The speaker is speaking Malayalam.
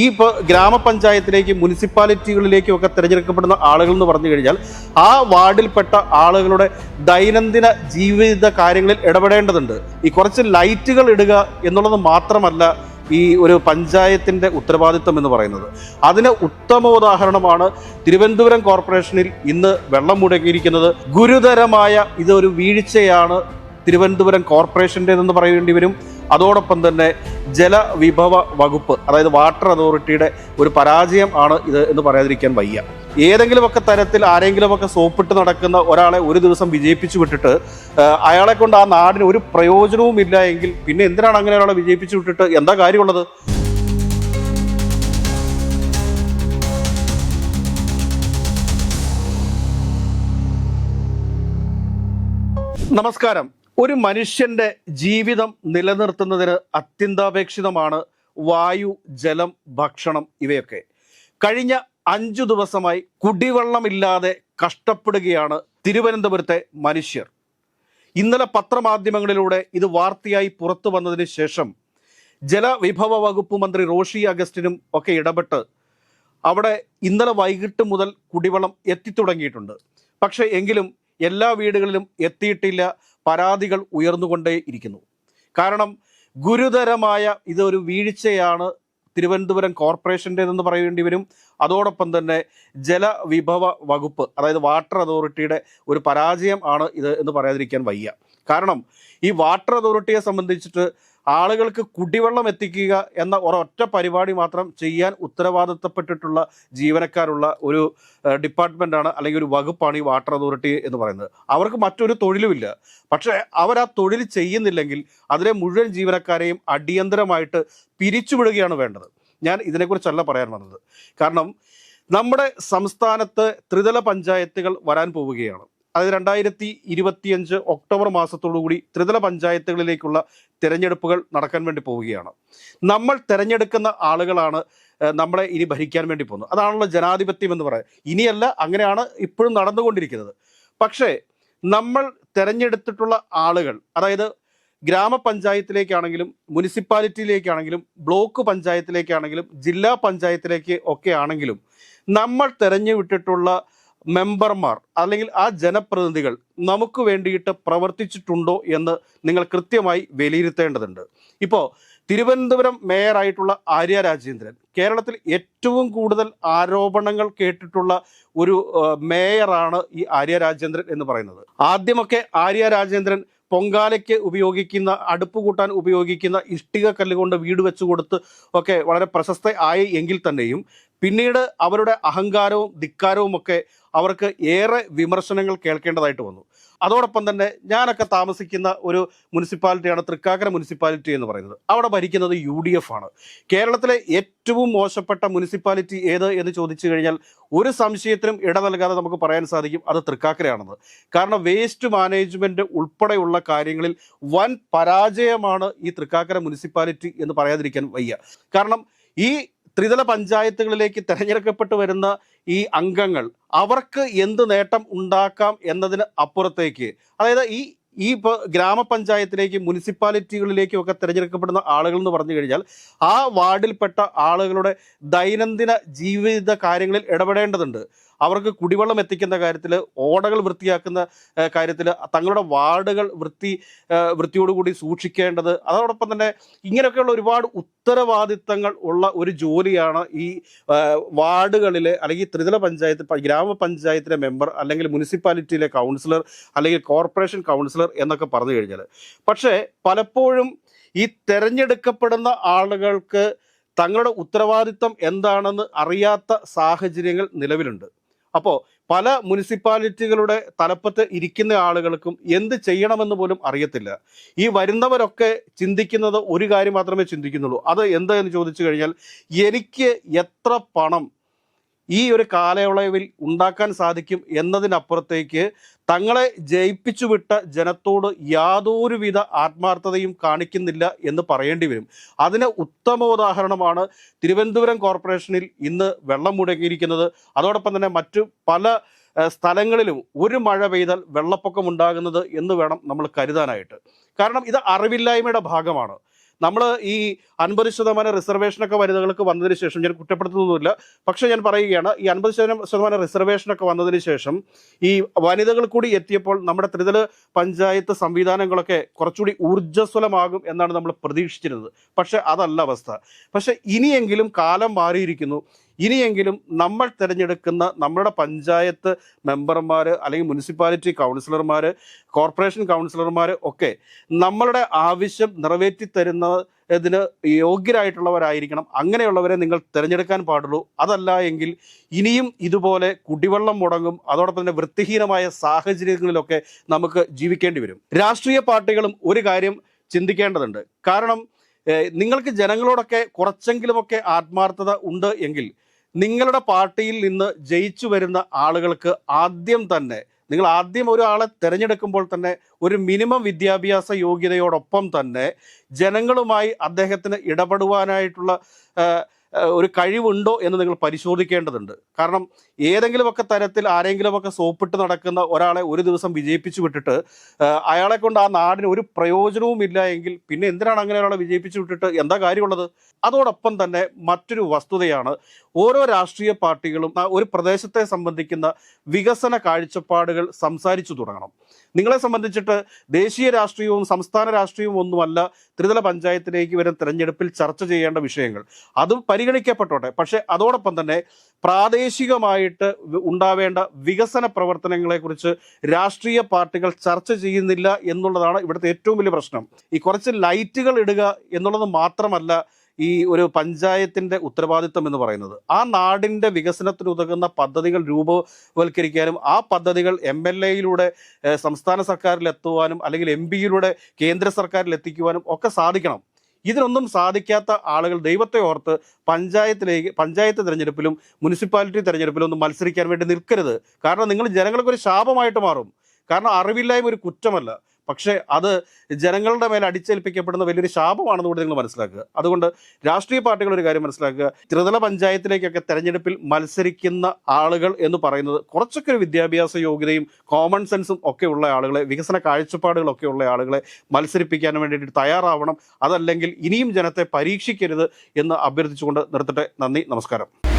ഈ ഗ്രാമപഞ്ചായത്തിലേക്ക് മുനിസിപ്പാലിറ്റികളിലേക്കും ഒക്കെ തിരഞ്ഞെടുക്കപ്പെടുന്ന ആളുകൾ എന്ന് പറഞ്ഞു കഴിഞ്ഞാൽ ആ വാർഡിൽപ്പെട്ട ആളുകളുടെ ദൈനംദിന ജീവിത കാര്യങ്ങളിൽ ഇടപെടേണ്ടതുണ്ട്. ഈ കുറച്ച് ലൈറ്റുകൾ ഇടുക എന്നുള്ളത് മാത്രമല്ല ഈ ഒരു പഞ്ചായത്തിന്റെ ഉത്തരവാദിത്വം എന്ന് പറയുന്നത്. അതിന് ഉത്തമ ഉദാഹരണമാണ് തിരുവനന്തപുരം കോർപ്പറേഷനിൽ ഇന്ന് വെള്ളം മുടങ്ങിയിരിക്കുന്നത് ഗുരുതരമായ ഇതൊരു വീഴ്ചയാണ് തിരുവനന്തപുരം കോർപ്പറേഷന്റെതെന്ന് പറയേണ്ടി വരും. അതോടൊപ്പം തന്നെ ജലവിഭവ വകുപ്പ് അതായത് വാട്ടർ അതോറിറ്റിയുടെ ഒരു പരാജയം ആണ് ഇത് എന്ന് പറയാതിരിക്കാൻ വയ്യ. ഏതെങ്കിലുമൊക്കെ തരത്തിൽ ആരെങ്കിലുമൊക്കെ സോപ്പിട്ട് നടക്കുന്ന ഒരാളെ ഒരു ദിവസം വിജയിപ്പിച്ചു വിട്ടിട്ട് അയാളെ കൊണ്ട് ആ നാടിന് ഒരു പ്രയോജനവും ഇല്ല എങ്കിൽ പിന്നെ എന്തിനാണ് അങ്ങനെ ഒരാളെ വിജയിപ്പിച്ചു വിട്ടിട്ട് എന്താ കാര്യമുള്ളത്? നമസ്കാരം. ഒരു മനുഷ്യന്റെ ജീവിതം നിലനിർത്തുന്നതിന് അത്യന്താപേക്ഷിതമാണ് വായു ജലം ഭക്ഷണം ഇവയൊക്കെ. കഴിഞ്ഞ അഞ്ചു ദിവസമായി കുടിവെള്ളമില്ലാതെ കഷ്ടപ്പെടുകയാണ് തിരുവനന്തപുരത്തെ മനുഷ്യർ. ഇന്നലെ പത്രമാധ്യമങ്ങളിലൂടെ ഇത് വാർത്തയായി പുറത്തു വന്നതിന് ശേഷം ജലവിഭവ വകുപ്പ് മന്ത്രി റോഷി അഗസ്റ്റിനും ഒക്കെ ഇടപെട്ട് അവിടെ ഇന്നലെ വൈകിട്ട് മുതൽ കുടിവെള്ളം എത്തിത്തുടങ്ങിയിട്ടുണ്ട്. പക്ഷേ എങ്കിലും എല്ലാ വീടുകളിലും എത്തിയിട്ടില്ല. പരാതികൾ ഉയർന്നുകൊണ്ടേ ഇരിക്കുന്നു. കാരണം ഗുരുതരമായ ഇതൊരു വീഴ്ചയാണ് തിരുവനന്തപുരം കോർപ്പറേഷന്റേതെന്ന് പറയേണ്ടി വരും. അതോടൊപ്പം തന്നെ ജലവിഭവ വകുപ്പ് അതായത് വാട്ടർ അതോറിറ്റിയുടെ ഒരു പരാജയം ആണ് ഇത് എന്ന് പറയാതിരിക്കാൻ വയ്യ. കാരണം ഈ വാട്ടർ അതോറിറ്റിയെ സംബന്ധിച്ചിട്ട് ആളുകൾക്ക് കുടിവെള്ളം എത്തിക്കുക എന്ന ഒരൊറ്റ പരിപാടി മാത്രം ചെയ്യാൻ ഉത്തരവാദിത്തപ്പെട്ടിട്ടുള്ള ജീവനക്കാരുള്ള ഒരു ഡിപ്പാർട്ട്മെന്റാണ് അല്ലെങ്കിൽ ഒരു വകുപ്പാണ് ഈ വാട്ടർ അതോറിറ്റി എന്ന് പറയുന്നത്. അവർക്ക് മറ്റൊരു തൊഴിലുമില്ല. പക്ഷേ അവർ ആ തൊഴിൽ ചെയ്യുന്നില്ലെങ്കിൽ അതിലെ മുഴുവൻ ജീവനക്കാരെയും അടിയന്തരമായിട്ട് പിരിച്ചുവിടുകയാണ് വേണ്ടത്. ഞാൻ ഇതിനെക്കുറിച്ചല്ല പറയാൻ വന്നത്. കാരണം നമ്മുടെ സംസ്ഥാനത്ത് ത്രിതല പഞ്ചായത്തുകൾ വരാൻ പോവുകയാണ്. അത് രണ്ടായിരത്തി ഇരുപത്തിയഞ്ച് ഒക്ടോബർ മാസത്തോടുകൂടി ത്രിതല പഞ്ചായത്തുകളിലേക്കുള്ള തിരഞ്ഞെടുപ്പുകൾ നടക്കാൻ വേണ്ടി പോവുകയാണ്. നമ്മൾ തിരഞ്ഞെടുക്കുന്ന ആളുകളാണ് നമ്മളെ ഇനി ഭരിക്കാൻ വേണ്ടി പോകുന്നത്. അതാണല്ലോ ജനാധിപത്യം എന്ന് പറയുന്നത് ഇനിയല്ല അങ്ങനെയാണ് ഇപ്പോഴും നടന്നുകൊണ്ടിരിക്കുന്നത്. പക്ഷേ നമ്മൾ തിരഞ്ഞെടുത്തിട്ടുള്ള ആളുകൾ അതായത് ഗ്രാമപഞ്ചായത്തിലേക്കാണെങ്കിലും മുനിസിപ്പാലിറ്റിയിലേക്കാണെങ്കിലും ബ്ലോക്ക് പഞ്ചായത്തിലേക്കാണെങ്കിലും ജില്ലാ പഞ്ചായത്തിലേക്ക് ഒക്കെ ആണെങ്കിലും നമ്മൾ തെരഞ്ഞുവിട്ടിട്ടുള്ള മെമ്പർമാർ അല്ലെങ്കിൽ ആ ജനപ്രതിനിധികൾ നമുക്ക് വേണ്ടിയിട്ട് പ്രവർത്തിച്ചിട്ടുണ്ടോ എന്ന് നിങ്ങൾ കൃത്യമായി വിലയിരുത്തേണ്ടതുണ്ട്. ഇപ്പോൾ തിരുവനന്തപുരം മേയറായിട്ടുള്ള ആര്യ രാജേന്ദ്രൻ കേരളത്തിൽ ഏറ്റവും കൂടുതൽ ആരോപണങ്ങൾ കേട്ടിട്ടുള്ള ഒരു മേയറാണ് ഈ ആര്യ രാജേന്ദ്രൻ എന്ന് പറയുന്നത്. ആദ്യമൊക്കെ ആര്യ രാജേന്ദ്രൻ പൊങ്കാലയ്ക്ക് ഉപയോഗിക്കുന്ന അടുപ്പ് കൂട്ടാൻ ഉപയോഗിക്കുന്ന ഇഷ്ടിക കല്ലുകൊണ്ട് വീട് വെച്ചു കൊടുത്ത് ഒക്കെ വളരെ പ്രശസ്ത ആയി എങ്കിൽ തന്നെയും പിന്നീട് അവരുടെ അഹങ്കാരവും ധിക്കാരവും ഒക്കെ അവർക്ക് ഏറെ വിമർശനങ്ങൾ കേൾക്കേണ്ടതായിട്ട് വന്നു. അതോടൊപ്പം തന്നെ ഞാനൊക്കെ താമസിക്കുന്ന ഒരു മുനിസിപ്പാലിറ്റിയാണ് തൃക്കാക്കര മുനിസിപ്പാലിറ്റി എന്ന് പറയുന്നത്. അവിടെ ഭരിക്കുന്നത് യു ഡി എഫ് ആണ്. കേരളത്തിലെ ഏറ്റവും മോശപ്പെട്ട മുനിസിപ്പാലിറ്റി ഏത് എന്ന് ചോദിച്ചു കഴിഞ്ഞാൽ ഒരു സംശയത്തിനും ഇട നൽകാതെ നമുക്ക് പറയാൻ സാധിക്കും അത് തൃക്കാക്കരയാണെന്ന്. കാരണം വേസ്റ്റ് മാനേജ്മെന്റ് ഉൾപ്പെടെയുള്ള കാര്യങ്ങളിൽ വൻ പരാജയമാണ് ഈ തൃക്കാക്കര മുനിസിപ്പാലിറ്റി എന്ന് പറയാതിരിക്കാൻ വയ്യ. കാരണം ഈ ത്രിതല പഞ്ചായത്തുകളിലേക്ക് തിരഞ്ഞെടുക്കപ്പെട്ട് വരുന്ന ഈ അംഗങ്ങൾ അവർക്ക് എന്ത് നേട്ടം ഉണ്ടാക്കാം എന്നതിന് അപ്പുറത്തേക്ക് അതായത് ഈ ഈ ഇപ്പോൾ ഗ്രാമപഞ്ചായത്തിലേക്ക് മുനിസിപ്പാലിറ്റികളിലേക്കും ഒക്കെ തിരഞ്ഞെടുക്കപ്പെടുന്ന ആളുകൾ എന്ന് പറഞ്ഞു കഴിഞ്ഞാൽ ആ വാർഡിൽപ്പെട്ട ആളുകളുടെ ദൈനംദിന ജീവിത കാര്യങ്ങളിൽ ഇടപെടേണ്ടതുണ്ട്. അവർക്ക് കുടിവെള്ളം എത്തിക്കുന്ന കാര്യത്തിൽ ഓടകൾ വൃത്തിയാക്കുന്ന കാര്യത്തിൽ തങ്ങളുടെ വാർഡുകൾ വൃത്തി വൃത്തിയോടുകൂടി സൂക്ഷിക്കേണ്ടത് അതോടൊപ്പം തന്നെ ഇങ്ങനെയൊക്കെയുള്ള ഒരുപാട് ഉത്തരവാദിത്തങ്ങൾ ഉള്ള ഒരു ജോലിയാണ് ഈ വാർഡുകളിലെ അല്ലെങ്കിൽ ത്രിതല പഞ്ചായത്ത് ഗ്രാമപഞ്ചായത്തിലെ മെമ്പർ അല്ലെങ്കിൽ മുനിസിപ്പാലിറ്റിയിലെ കൗൺസിലർ അല്ലെങ്കിൽ കോർപ്പറേഷൻ കൗൺസിലർ എന്നൊക്കെ പറഞ്ഞു കഴിഞ്ഞാൽ പക്ഷേ പലപ്പോഴും ഈ തെരഞ്ഞെടുക്കപ്പെടുന്ന ആളുകൾക്ക് തങ്ങളുടെ ഉത്തരവാദിത്തം എന്താണെന്ന് അറിയാത്ത സാഹചര്യങ്ങൾ നിലവിലുണ്ട്. അപ്പോൾ പല മുനിസിപ്പാലിറ്റികളുടെ തലപ്പത്ത് ഇരിക്കുന്ന ആളുകൾക്കും എന്ത് ചെയ്യണമെന്ന് പോലും അറിയത്തില്ല. ഈ വരുന്നവരൊക്കെ ചിന്തിക്കുന്നത് ഒരു കാര്യം മാത്രമേ ചിന്തിക്കുന്നുള്ളൂ. അത് എന്താ എന്ന് ചോദിച്ചു കഴിഞ്ഞാൽ എനിക്ക് എത്ര പണം ഈ ഒരു കാലയളവിൽ ഉണ്ടാക്കാൻ സാധിക്കും എന്നതിനപ്പുറത്തേക്ക് തങ്ങളെ ജയിപ്പിച്ചു വിട്ട ജനത്തോട് യാതൊരുവിധ ആത്മാർത്ഥതയും കാണിക്കുന്നില്ല എന്ന് പറയേണ്ടി വരും. അതിന് ഉത്തമ ഉദാഹരണമാണ് തിരുവനന്തപുരം കോർപ്പറേഷനിൽ ഇന്ന് വെള്ളം മുടങ്ങിയിരിക്കുന്നത്. അതോടൊപ്പം തന്നെ മറ്റു പല സ്ഥലങ്ങളിലും ഒരു മഴ പെയ്താൽ വെള്ളപ്പൊക്കം ഉണ്ടാകുന്നത് എന്ന് വേണം നമ്മൾ കരുതാനായിട്ട്. കാരണം ഇത് അറിവില്ലായ്മയുടെ ഭാഗമാണ്. നമ്മൾ ഈ അൻപത് ശതമാനം റിസർവേഷനൊക്കെ വനിതകൾക്ക് വന്നതിന് ശേഷം ഞാൻ കുറ്റപ്പെടുത്തുന്നൊന്നുമില്ല പക്ഷേ ഞാൻ പറയുകയാണ് ഈ അൻപത് ശതമാനം റിസർവേഷനൊക്കെ വന്നതിന് ശേഷം ഈ വനിതകൾ കൂടി എത്തിയപ്പോൾ നമ്മുടെ ത്രിതല പഞ്ചായത്ത് സംവിധാനങ്ങളൊക്കെ കുറച്ചുകൂടി ഊർജസ്വലമാകും എന്നാണ് നമ്മൾ പ്രതീക്ഷിച്ചിരുന്നത്. പക്ഷേ അതല്ല അവസ്ഥ. പക്ഷേ ഇനിയെങ്കിലും കാലം മാറിയിരിക്കുന്നു. ഇനിയെങ്കിലും നമ്മൾ തിരഞ്ഞെടുക്കുന്ന നമ്മുടെ പഞ്ചായത്ത് മെമ്പർമാർ അല്ലെങ്കിൽ മുനിസിപ്പാലിറ്റി കൗൺസിലർമാർ കോർപ്പറേഷൻ കൗൺസിലർമാർ ഒക്കെ നമ്മളുടെ ആവശ്യം നിറവേറ്റി തരുന്ന ഇതിന് യോഗ്യരായിട്ടുള്ളവരായിരിക്കണം. അങ്ങനെയുള്ളവരെ നിങ്ങൾ തിരഞ്ഞെടുക്കാൻ പാടുള്ളൂ. അതല്ല എങ്കിൽ ഇനിയും ഇതുപോലെ കുടിവെള്ളം മുടങ്ങും അതോടൊപ്പം തന്നെ വൃത്തിഹീനമായ സാഹചര്യങ്ങളിലൊക്കെ നമുക്ക് ജീവിക്കേണ്ടി വരും. രാഷ്ട്രീയ പാർട്ടികളും ഒരു കാര്യം ചിന്തിക്കേണ്ടതുണ്ട്. കാരണം നിങ്ങൾക്ക് ജനങ്ങളോടൊക്കെ കുറച്ചെങ്കിലുമൊക്കെ ആത്മാർത്ഥത ഉണ്ട് എങ്കിൽ നിങ്ങളുടെ പാർട്ടിയിൽ നിന്ന് ജയിച്ചു വരുന്ന ആളുകൾക്ക് ആദ്യം തന്നെ നിങ്ങൾ ആദ്യം ഒരാളെ തിരഞ്ഞെടുക്കുമ്പോൾ തന്നെ ഒരു മിനിമം വിദ്യാഭ്യാസ യോഗ്യതയോടൊപ്പം തന്നെ ജനങ്ങളുമായി അദ്ദേഹത്തിന് ഇടപെടുവാനായിട്ടുള്ള ഒരു കഴിവുണ്ടോ എന്ന് നിങ്ങൾ പരിശോധിക്കേണ്ടതുണ്ട്. കാരണം ഏതെങ്കിലുമൊക്കെ തരത്തിൽ ആരെങ്കിലുമൊക്കെ സോപ്പിട്ട് നടക്കുന്ന ഒരാളെ ഒരു ദിവസം വിജയിപ്പിച്ചു വിട്ടിട്ട് അയാളെ കൊണ്ട് ആ നാടിന് ഒരു പ്രയോജനവും ഇല്ല എങ്കിൽ പിന്നെ എന്തിനാണ് അങ്ങനെ ഒരാളെ വിജയിപ്പിച്ചു വിട്ടിട്ട് എന്താ കാര്യമുള്ളത്? അതോടൊപ്പം തന്നെ മറ്റൊരു വസ്തുതയാണ് ഓരോ രാഷ്ട്രീയ പാർട്ടികളും ഒരു പ്രദേശത്തെ സംബന്ധിക്കുന്ന വികസന കാഴ്ചപ്പാടുകൾ സംസാരിച്ചു തുടങ്ങണം. നിങ്ങളെ സംബന്ധിച്ചിട്ട് ദേശീയ രാഷ്ട്രീയവും സംസ്ഥാന രാഷ്ട്രീയവും ഒന്നുമല്ല ത്രിതല പഞ്ചായത്തിലേക്ക് വരുന്ന തെരഞ്ഞെടുപ്പിൽ ചർച്ച ചെയ്യേണ്ട വിഷയങ്ങൾ. അതും പരിഗണിക്കപ്പെട്ടോട്ടെ. പക്ഷേ അതോടൊപ്പം തന്നെ പ്രാദേശികമായിട്ട് ഉണ്ടാവേണ്ട വികസന പ്രവർത്തനങ്ങളെക്കുറിച്ച് രാഷ്ട്രീയ പാർട്ടികൾ ചർച്ച ചെയ്യുന്നില്ല എന്നുള്ളതാണ് ഇവിടുത്തെ ഏറ്റവും വലിയ പ്രശ്നം. ഈ കുറച്ച് ലൈറ്റുകൾ ഇടുക എന്നുള്ളത് മാത്രമല്ല ഈ ഒരു പഞ്ചായത്തിന്റെ ഉത്തരവാദിത്തം എന്ന് പറയുന്നത്. ആ നാടിന്റെ വികസനത്തിന് ഉതകുന്ന പദ്ധതികൾ രൂപവൽക്കരിക്കാനും ആ പദ്ധതികൾ എം എൽ എയിലൂടെ സംസ്ഥാന സർക്കാരിൽ എത്തുവാനും അല്ലെങ്കിൽ എം പിയിലൂടെ കേന്ദ്ര സർക്കാരിൽ എത്തിക്കുവാനും ഒക്കെ സാധിക്കണം. ഇതിനൊന്നും സാധിക്കാത്ത ആളുകൾ ദൈവത്തെ ഓർത്ത് പഞ്ചായത്തിലേക്ക് പഞ്ചായത്ത് തിരഞ്ഞെടുപ്പിലും മുനിസിപ്പാലിറ്റി തിരഞ്ഞെടുപ്പിലും ഒന്നും മത്സരിക്കാൻ വേണ്ടി നിൽക്കരുത്. കാരണം നിങ്ങൾ ജനങ്ങൾക്ക് ഒരു ശാപമായിട്ട് മാറും. കാരണം അറിവില്ലായ്മ ഒരു കുറ്റമല്ല. പക്ഷേ അത് ജനങ്ങളുടെ മേലെ അടിച്ചേൽപ്പിക്കപ്പെടുന്ന വലിയൊരു ശാപമാണെന്ന് കൂടി നിങ്ങൾ മനസ്സിലാക്കുക. അതുകൊണ്ട് രാഷ്ട്രീയ പാർട്ടികൾ ഒരു കാര്യം മനസ്സിലാക്കുക. ത്രിതല പഞ്ചായത്തിലേക്കൊക്കെ തെരഞ്ഞെടുപ്പിൽ മത്സരിക്കുന്ന ആളുകൾ എന്ന് പറയുന്നത് കുറച്ചൊക്കെ ഒരു വിദ്യാഭ്യാസ യോഗ്യതയും കോമൺ സെൻസും ഒക്കെ ഉള്ള ആളുകളെ വികസന കാഴ്ചപ്പാടുകളൊക്കെ ഉള്ള ആളുകളെ മത്സരിപ്പിക്കാൻ വേണ്ടിയിട്ട് തയ്യാറാവണം. അതല്ലെങ്കിൽ ഇനിയും ജനത്തെ പരീക്ഷിക്കരുത് എന്ന് അഭ്യർത്ഥിച്ചുകൊണ്ട് നിർത്തട്ടെ. നന്ദി. നമസ്കാരം.